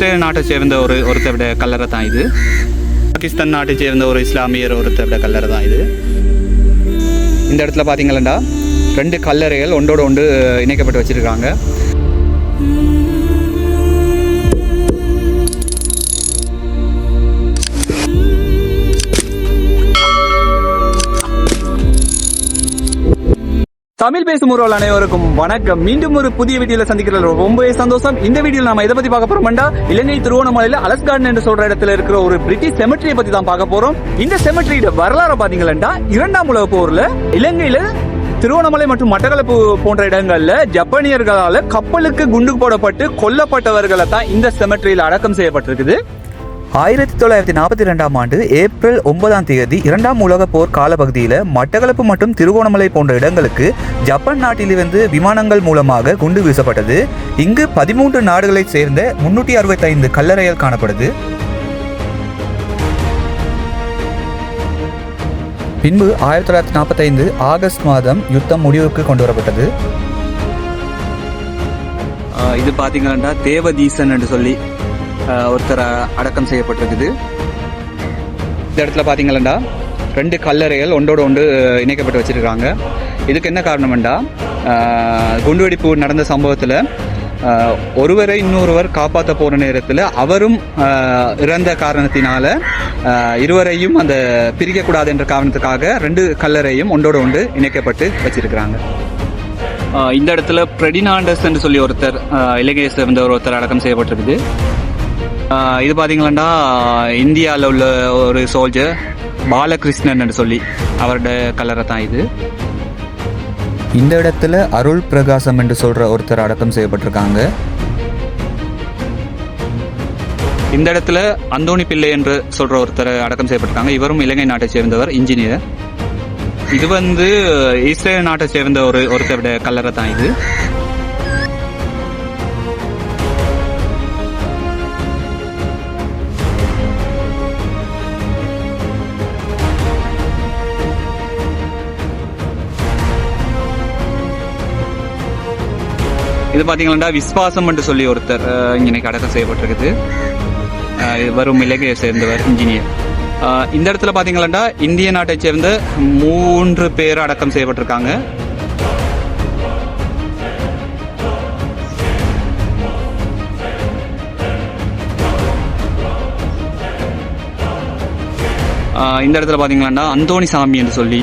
Israel நாட்டை சேர்ந்த ஒரு ஒருத்தருடைய கல்லறை தான் இது. பாகிஸ்தான் நாட்டை சேர்ந்த ஒரு இஸ்லாமியர் ஒருத்தருடைய கல்லறை தான் இது. இந்த இடத்துல பார்த்தீங்களா ரெண்டு கல்லறைகள் ஒன்றோட ஒன்று இணைக்கப்பட்டு வச்சுருக்காங்க. தமிழ் பேசும் உறவுகள் அனைவருக்கும் வணக்கம். மீண்டும் ஒரு புதிய வீடியோல சந்திக்கிறது ரொம்பவே சந்தோஷம். இந்த வீடியோ நம்ம எதை பத்தி பார்க்க போறோம்டா இலங்கை திருவோணமலையில அலஸ்கார்டன் என்று சொல்ற இடத்துல இருக்கிற ஒரு பிரிட்டிஷ் செமெட்ரியை பத்தி தான் பார்க்க போறோம். இந்த செமெட்ரியோட வரலாறு பாத்தீங்கன்னா இரண்டாம் உலக போர்ல இலங்கையில திருவோணமலை மற்றும் மட்டக்களப்பு போன்ற இடங்கள்ல ஜப்பானியர்களால கப்பலுக்கு குண்டு போடப்பட்டு கொல்லப்பட்டவர்களை தான் இந்த செமெட்ரியில் அடக்கம் செய்யப்பட்டிருக்குது. ஆயிரத்தி தொள்ளாயிரத்தி நாற்பத்தி ரெண்டாம் ஆண்டு ஏப்ரல் ஒன்பதாம் தேதி இரண்டாம் உலகப் போர் காலப்பகுதியில் மட்டக்களப்பு மற்றும் திருகோணமலை போன்ற இடங்களுக்கு ஜப்பான் நாட்டிலிருந்து விமானங்கள் மூலமாக குண்டு வீசப்பட்டது. இங்கு பதிமூன்று நாடுகளைச் சேர்ந்த முன்னூற்றி அறுபத்தைந்து கல்லறைகள் காணப்படுது. பின்பு ஆயிரத்தி தொள்ளாயிரத்தி நாற்பத்தைந்து ஆகஸ்ட் மாதம் யுத்தம் முடிவுக்கு கொண்டு வரப்பட்டது இது பார்த்தீங்கன்னா தேவதீசன் என்று சொல்லி ஒருத்தர் அடக்கம் செய்யப்பட்டிருக்குது. இந்த இடத்துல பார்த்தீங்களா ரெண்டு கல்லறைகள் ஒன்றோட ஒன்று இணைக்கப்பட்டு வச்சுருக்காங்க இதுக்கு என்ன காரணம்டா குண்டுவெடிப்பு நடந்த சம்பவத்தில் ஒருவரை இன்னொருவர் காப்பாற்ற போகிற நேரத்தில் அவரும் இறந்த காரணத்தினால இருவரையும் அந்த பிரிக்கக்கூடாது என்ற காரணத்துக்காக ரெண்டு கல்லறையும் ஒன்றோட ஒன்று இணைக்கப்பட்டு வச்சிருக்கிறாங்க. இந்த இடத்துல பிரெடினாண்டஸ் என்று சொல்லி ஒருத்தர் இலங்கையை சேர்ந்த ஒரு ஒருத்தர் அடக்கம் செய்யப்பட்டிருக்குது. இது பார்த்தீங்கன்னா இந்தியாவில் உள்ள ஒரு சோல்ஜர் பாலகிருஷ்ணன் சொல்லி அவரோட கலரை தான் இது. இந்த இடத்துல அருள் பிரகாசம் என்று சொல்ற ஒருத்தர் அடக்கம் செய்யப்பட்டிருக்காங்க. இந்த இடத்துல அந்தோணி பிள்ளை என்று சொல்ற ஒருத்தர் அடக்கம் செய்யப்பட்டிருக்காங்க. இவரும் இலங்கை நாட்டை சேர்ந்தவர் இன்ஜினியர் இது வந்து இஸ்ரேல் நாட்டை சேர்ந்த ஒரு ஒருத்தருடைய கல்லறை தான் இது. இது பார்த்தீங்கன்னா விஸ்வாசம் என்று சொல்லி ஒருத்தர் அஹ், இன்னைக்கு அடக்கம் செய்யப்பட்டிருக்குது. வரும் இலங்கையை சேர்ந்தவர் இன்ஜினியர். இந்த இடத்துல பார்த்தீங்கன்னா இந்திய நாட்டை சேர்ந்த மூன்று பேர் அடக்கம் செய்யப்பட்டிருக்காங்க. இந்த இடத்துல பார்த்தீங்கன்னா அந்தோணி சாமி என்று சொல்லி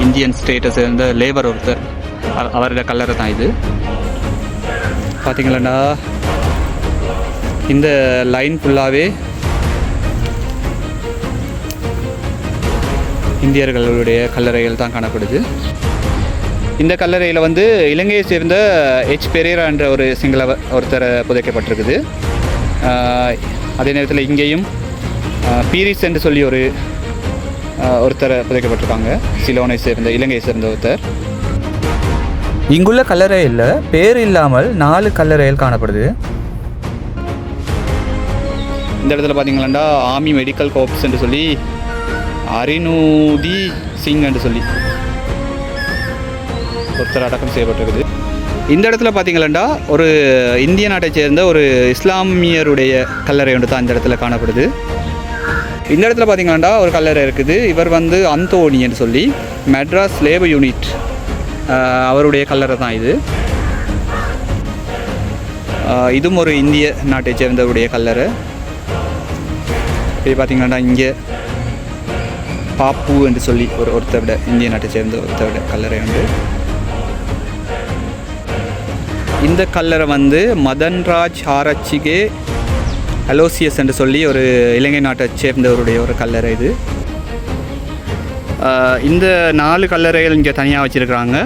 இந்தியன் ஸ்டேட்டை சேர்ந்த லேபர் ஒருத்தர் அவரோட அவருடைய கல்லறை தான் இது. பார்த்தீங்களா இந்த லைன் ஃபுல்லாகவே இந்தியர்களுடைய கல்லறைகள் தான் காணப்படுது. இந்த கல்லறையில் வந்து இலங்கையை சேர்ந்த எச் பெரேரா என்ற ஒரு சிங்கள ஒருத்தர் புதைக்கப்பட்டிருக்குது. அதே நேரத்தில் இங்கேயும் பீரிஸ் என்று சொல்லி ஒரு ஒருத்தரை ஒருத்தர் புதைக்கப்பட்டிருக்காங்க. சிலோனை சேர்ந்த இலங்கையை சேர்ந்த ஒருத்தர். இங்குள்ள கல்லறையில் பேர் இல்லாமல் நாலு கல்லறைகள் காணப்படுது. இந்த இடத்துல பார்த்தீங்களா ஆர்மி மெடிக்கல் கோப்ஸ் என்று சொல்லி அரிநூதி சிங் என்று சொல்லி ஒருத்தர் அடக்கம் செய்யப்பட்டிருக்குது. இந்த இடத்துல பார்த்தீங்களா ஒரு இந்திய நாட்டை சேர்ந்த ஒரு இஸ்லாமியருடைய கல்லறை ஒன்று தான் இந்த இடத்துல காணப்படுது. இந்த இடத்துல பார்த்தீங்களாண்டா ஒரு கல்லறை இருக்குது. இவர் வந்து அந்தோனி என்று சொல்லி மெட்ராஸ் லேபர் யூனிட் அவருடைய கல்லறை தான் இது. இதுவும் ஒரு இந்திய நாட்டை சேர்ந்தவருடைய கல்லறை. இப்படி பார்த்தீங்கன்னா இங்கே பாப்பு என்று சொல்லி ஒரு ஒருத்தர் விட இந்திய நாட்டை சேர்ந்த ஒருத்தரோட கல்லறை உண்டு. இந்த கல்லறை வந்து மதன்ராஜ் ஆராய்ச்சிகே அலோசியஸ் என்று சொல்லி ஒரு இலங்கை நாட்டை சேர்ந்தவருடைய ஒரு கல்லறை இது. இந்த நாலு கல்லறைகள் இங்கே தனியாக வச்சுருக்கிறாங்க.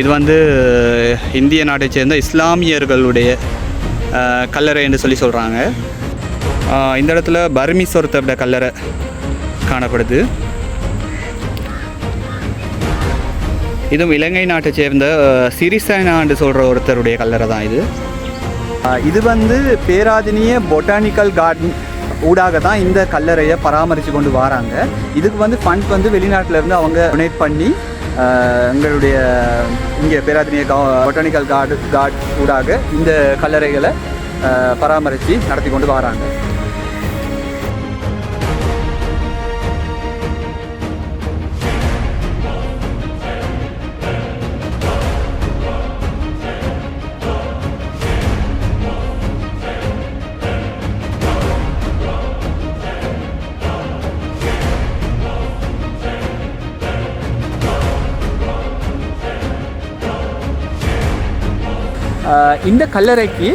இது வந்து இந்திய நாட்டை சேர்ந்த இஸ்லாமியர்களுடைய கல்லறை என்று சொல்லி சொல்கிறாங்க இந்த இடத்துல பர்மிஸ் கல்லறை காணப்படுது. இதுவும் இலங்கை நாட்டை சேர்ந்த சிறிசேனான்னு என்று சொல்கிற ஒருத்தருடைய கல்லறை தான் இது. இது வந்து பேராதினிய பொட்டானிக்கல் கார்டன் ஊடாக தான் இந்த கல்லறையை பராமரித்து கொண்டு வராங்க. இதுக்கு வந்து ஃபண்ட் வந்து வெளிநாட்டிலேருந்து அவங்க டொனேட் பண்ணி எங்களுடைய இங்கே பேராதனிய பொட்டானிக்கல் கார்டு கார்டு ஊடாக இந்த கல்லறைகளை பராமரித்து நடத்தி கொண்டு வராங்க. இந்த கல்லறைக்கு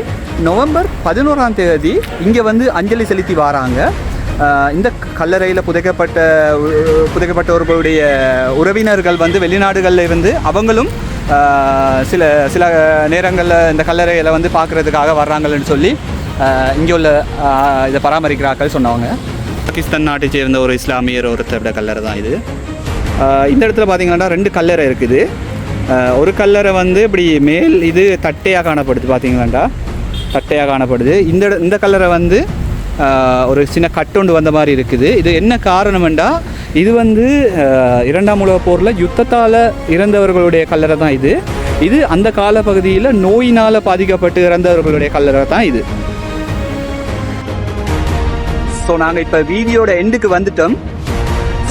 நவம்பர் பதினோராம் தேதி இங்கே வந்து அஞ்சலி செலுத்தி வராங்க. இந்த கல்லறையில் புதைக்கப்பட்ட புதைக்கப்பட்டவர்களுடைய உறவினர்கள் வந்து வெளிநாடுகளில் இருந்து அவங்களும் சில சில நேரங்களில் இந்த கல்லறையில் வந்து பார்க்குறதுக்காக வர்றாங்கன்னு சொல்லி இங்கே உள்ள இதை பராமரிக்கிறார்கள் சொன்னவங்க. பாகிஸ்தான் நாட்டை சேர்ந்த ஒரு இஸ்லாமியர் ஒருத்தரோட கல்லறை தான் இது. இந்த இடத்துல பார்த்தீங்கன்னா ரெண்டு கல்லறை இருக்குது. ஒரு கல்லறை வந்து இப்படி மேல் இது தட்டையாக காணப்படுது பார்த்தீங்களாண்டா தட்டையாக காணப்படுது. இந்த இந்த கல்லறை வந்து ஒரு சின்ன கட்டொண்டு வந்த மாதிரி இருக்குது. இது என்ன காரணம்ண்டா? இது வந்து இரண்டாம் உலகப் போரில் யுத்தத்தால் இறந்தவர்களுடைய கல்லறை தான் இது. இது அந்த காலப்பகுதியில் நோயினால் பாதிக்கப்பட்டு இறந்தவர்களுடைய கல்லறை தான் இது. ஸோ நாங்கள் இப்போ வீடியோட எண்டுக்கு வந்துட்டோம்.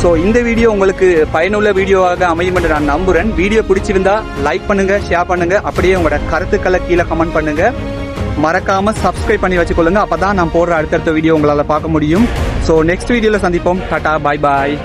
ஸோ இந்த வீடியோ உங்களுக்கு பயனுள்ள வீடியோவாக அமையும் என்று நான் நம்புகிறேன் வீடியோ பிடிச்சிருந்தா லைக் பண்ணுங்க ஷேர் பண்ணுங்க. அப்படியே உங்களோட கருத்துக்களை கீழே கமெண்ட் பண்ணுங்க. மறக்காம சப்ஸ்கிரைப் பண்ணி வச்சுக்கொள்ளுங்க. அப்பதான் நான் போடுற அடுத்தடுத்த வீடியோ உங்களால் பார்க்க முடியும். ஸோ நெக்ஸ்ட் வீடியோவில் சந்திப்போம். டாட்டா பாய் பாய்